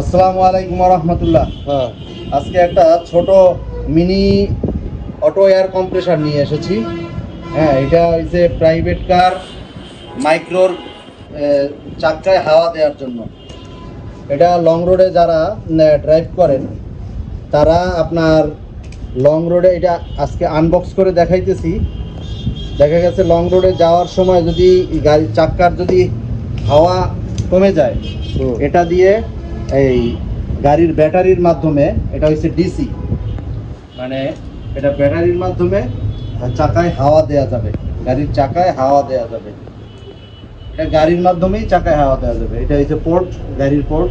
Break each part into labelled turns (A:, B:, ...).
A: আসসালামু আলাইকুম রহমতুল্লাহ
B: হ্যাঁ।
A: আজকে একটা ছোট মিনি অটো এয়ার কম্প্রেসার নিয়ে এসেছি। হ্যাঁ এটা ওই যে প্রাইভেট কার মাইক্রোর চাকায় হাওয়া দেওয়ার জন্য। এটা লং রোডে যারা ড্রাইভ করেন তারা আপনার লং রোডে এটা আজকে আনবক্স করে দেখাইতেছি। দেখা গেছে লং রোডে যাওয়ার সময় যদি গাড়ির চাক্কার যদি হাওয়া কমে যায়। এটা দিয়ে এই গাড়ির ব্যাটারির মাধ্যমে এটা হচ্ছে ডিসি। মানে এটা ব্যাটারির মাধ্যমে চাকায় হাওয়া দেওয়া যাবে। গাড়ির চাকায় হাওয়া দেওয়া যাবে। এটা গাড়ির মাধ্যমেই চাকায় হাওয়া দেওয়া যাবে। এটা হচ্ছে পোর্ট গাড়ির পোর্ট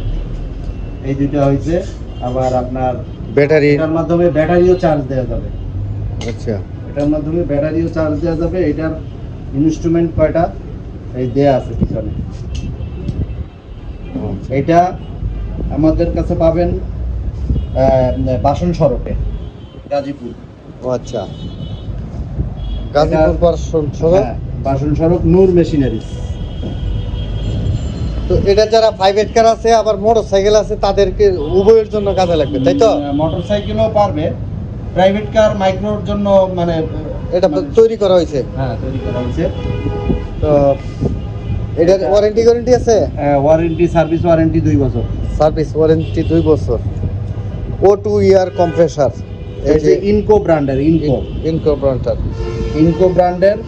A: এই দুইটা হয়েছে আবার আপনার
B: ব্যাটারি।
A: এটার মাধ্যমে ব্যাটারিও চার্জ দেওয়া যাবে।
B: আচ্ছা।
A: এটার মাধ্যমে ব্যাটারিও চার্জ দেওয়া যাবে। এটার ইনস্ট্রুমেন্ট কয়টা? এই দেয়া আছে পিছনে। এটা আমাদের কাছে পাবেন বাসন সড়কে গাজীপুর।
B: ও আচ্ছা। গাজীপুর পার্সন সহ
A: হ্যাঁ, বাসন সড়ক নূর মেশিনারি।
B: তো এটা যারা প্রাইভেট কার আছে আবার মোটর সাইকেল আছে তাদেরকে উভয়ের জন্য কাজে লাগবে তাই তো?
A: মোটর সাইকেলও পারবে। প্রাইভেট কার মাইক্রোর জন্য মানে
B: এটা তৈরি করা হয়েছে।
A: হ্যাঁ তৈরি করা হয়েছে।
B: তো এটার
A: এটা-
B: ওয়ারেন্টি গ্যারেন্টি আছে?
A: ওয়ারেন্টি সার্ভিস ওয়ারেন্টি দুই বছর।
B: সার্ভিস ওয়ারেন্টি দুই বছর। ও টু ইয়ার কম্প্রেসার
A: এই যে ইনকো ব্র্যান্ডের ইনকো
B: ইনকর্পোরেটর
A: ইনকো ব্র্যান্ডের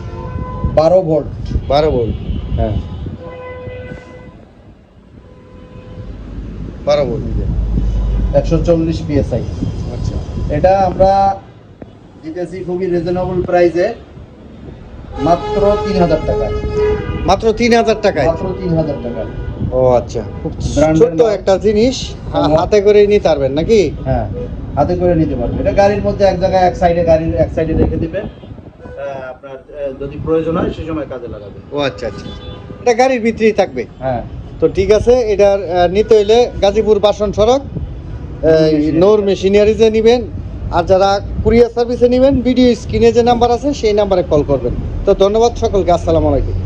A: বারো ভোল্ট
B: বারো বল
A: হ্যাঁ।
B: বারো বল
A: একশো চল্লিশ পিএসআই
B: আচ্ছা।
A: এটা আমরা দিতেছি খুবই রিজনেবল প্রাইসে মাত্র তিন হাজার টাকা
B: মাত্র তিন হাজার টাকায়?
A: মাত্র তিন হাজার টাকা
B: ও আচ্ছা। খুব ছোট্ট একটা জিনিস
A: হ্যাঁ।
B: হাতে করে নিতে পারবেন নাকি?
A: হ্যাঁ হাতে করে নিতে পারবে এটা গাড়ির মধ্যে এক জায়গায় এক সাইডে গাড়ির এক সাইডে রেখে দিবেন। আপনার যদি প্রয়োজন হয় সে সময় কাজে লাগাবে
B: ও আচ্ছা আচ্ছা এটা গাড়ির ভিতরেই থাকবে?
A: হ্যাঁ।
B: তো ঠিক আছে এটার নিতে হইলে গাজীপুর বাসন সড়ক নৌর মেশিনারিজে নেবেন। আর যারা কুরিয়ার সার্ভিসে নেবেন ভিডিও স্ক্রিনে যে নাম্বার আছে সেই নাম্বারে কল করবেন। তো ধন্যবাদ সকলকে আসসালামু আলাইকুম।